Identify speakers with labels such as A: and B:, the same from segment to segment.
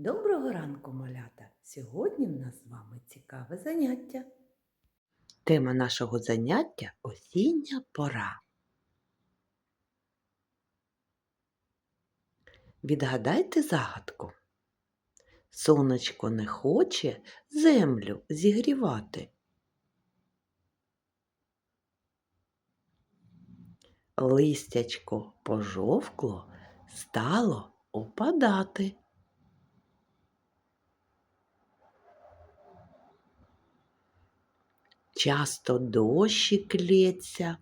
A: Доброго ранку, малята! Сьогодні в нас з вами цікаве заняття. Тема нашого заняття осіння пора. Відгадайте загадку. Сонечко не хоче землю зігрівати. Листячко пожовкло стало опадати. Часто дощик лється,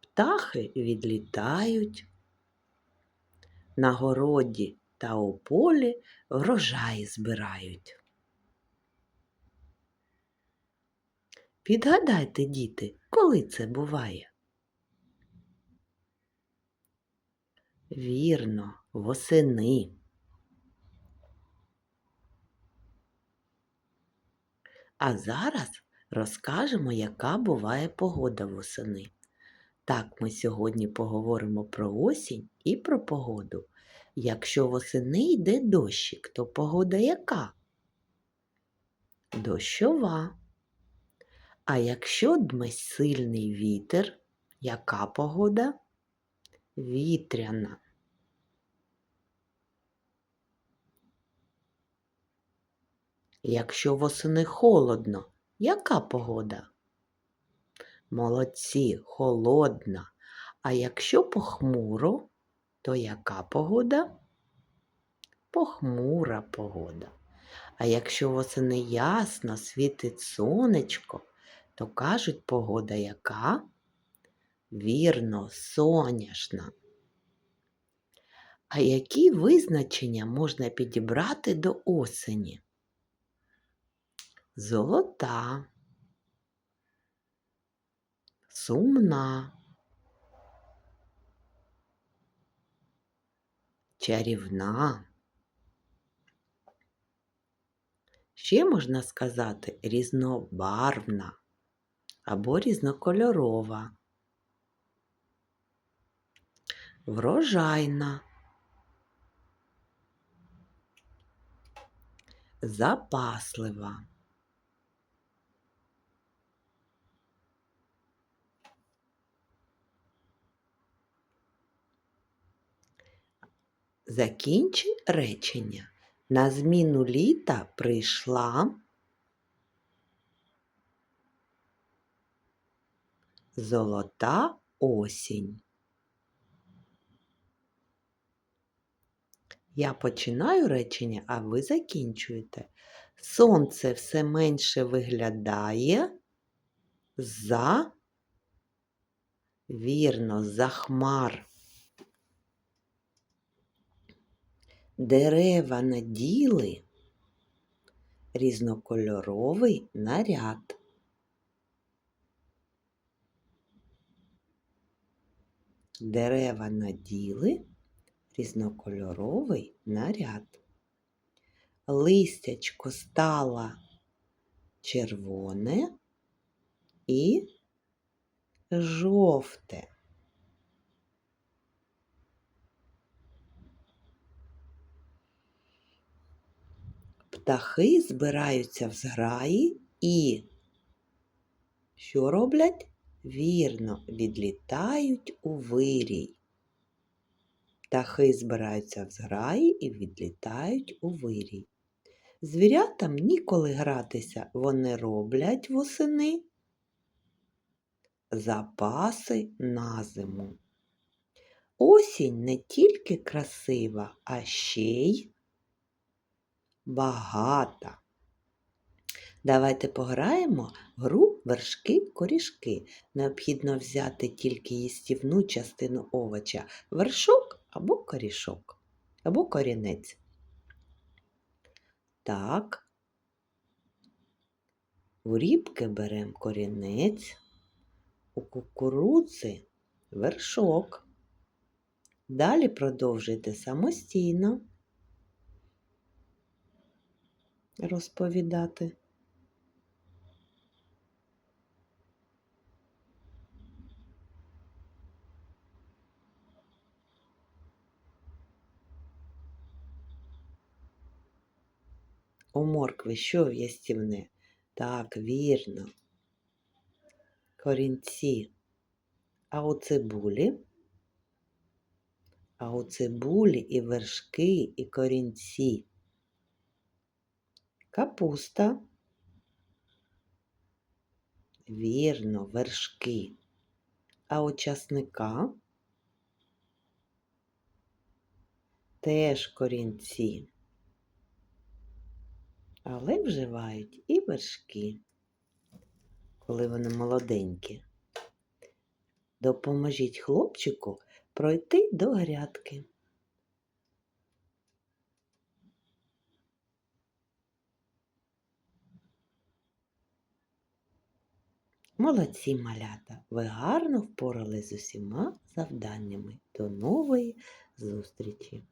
A: птахи відлітають. На городі та у полі врожай збирають. Відгадайте, діти, коли це буває? Вірно, восени. А зараз розкажемо, яка буває погода восени. Так, ми сьогодні поговоримо про осінь і про погоду. Якщо восени йде дощик, то погода яка? Дощова. А якщо дме сильний вітер, яка погода? Вітряна. Якщо восени холодно, яка погода? Молодці, холодна. А якщо похмуро, то яка погода? Похмура погода. А якщо восени ясно світить сонечко, то кажуть погода яка? Вірно, соняшна. А які визначення можна підібрати до осені? Золота, сумна, чарівна. Ще можна сказати різнобарвна або різнокольорова, врожайна, запаслива. Закінчи речення. На зміну літа прийшла золота осінь. Я починаю речення, а ви закінчуєте. Сонце все менше виглядає за, вірно, за хмар. Дерева наділи різнокольоровий наряд. Дерева наділи різнокольоровий наряд. Листячко стало червоне і жовте. Птахи збираються в зграї і що роблять? Вірно, відлітають у вирій. Птахи збираються в зграї і відлітають у вирій. Звірятам ніколи гратися вони роблять восени запаси на зиму. Осінь не тільки красива, а ще й багата. Давайте пограємо в гру вершки-корішки. Необхідно взяти тільки їстівну частину овоча вершок або корішок, або корінець. Так, у рібки беремо корінець, у кукурудзи вершок. Далі продовжуйте самостійно розповідати. У моркви що в'ястівне? Так, вірно. Корінці. А у цибулі? А у цибулі і вершки, і корінці. Капуста. Вірно, вершки. А у часника теж корінці. Але вживають і вершки, коли вони молоденькі. Допоможіть хлопчику пройти до грядки. Молодці малята! Ви гарно впорались з усіма завданнями. До нової зустрічі!